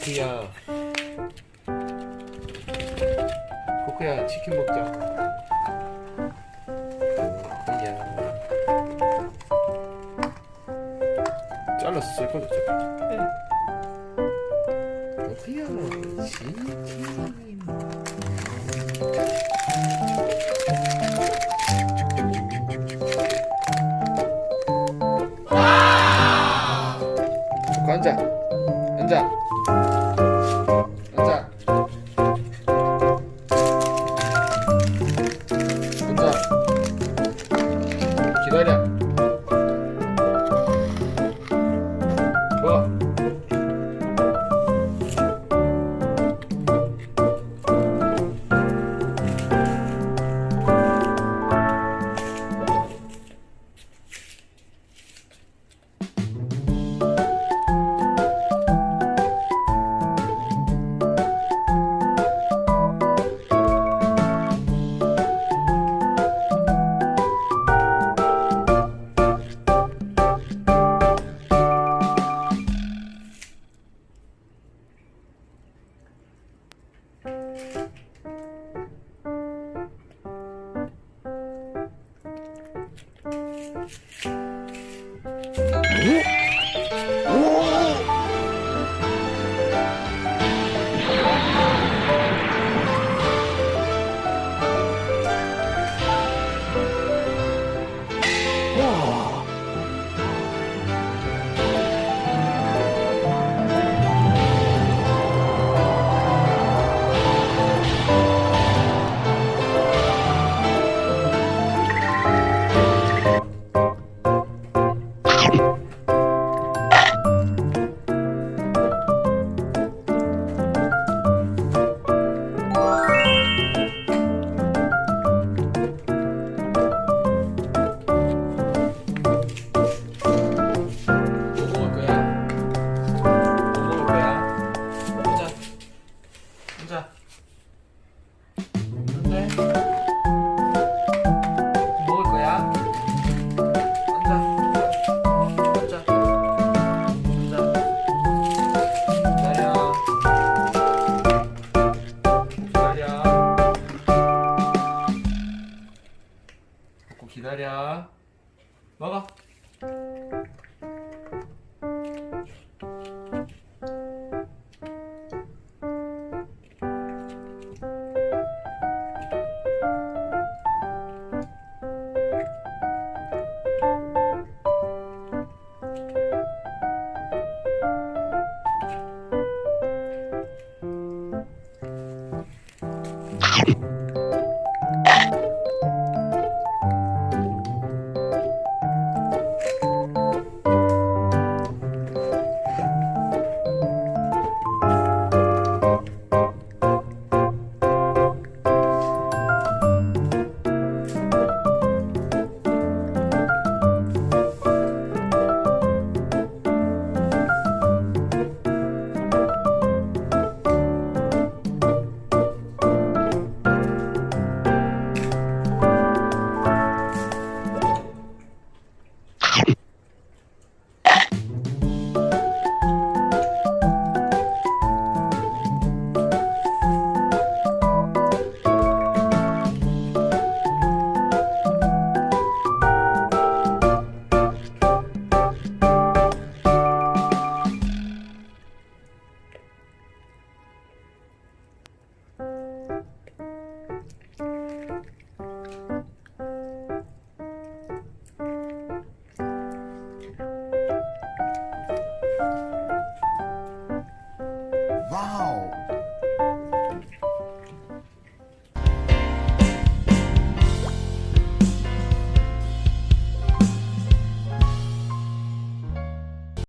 코크야. 코크야 치킨 먹자. 야. 잘라서 쓸 거죠? 네. 코크야 진짜. Tchau! 앉아. 근데 먹을 거야? 앉아. 앉아. 앉아. 기다려. 기다려. 먹고 기다려. 먹어.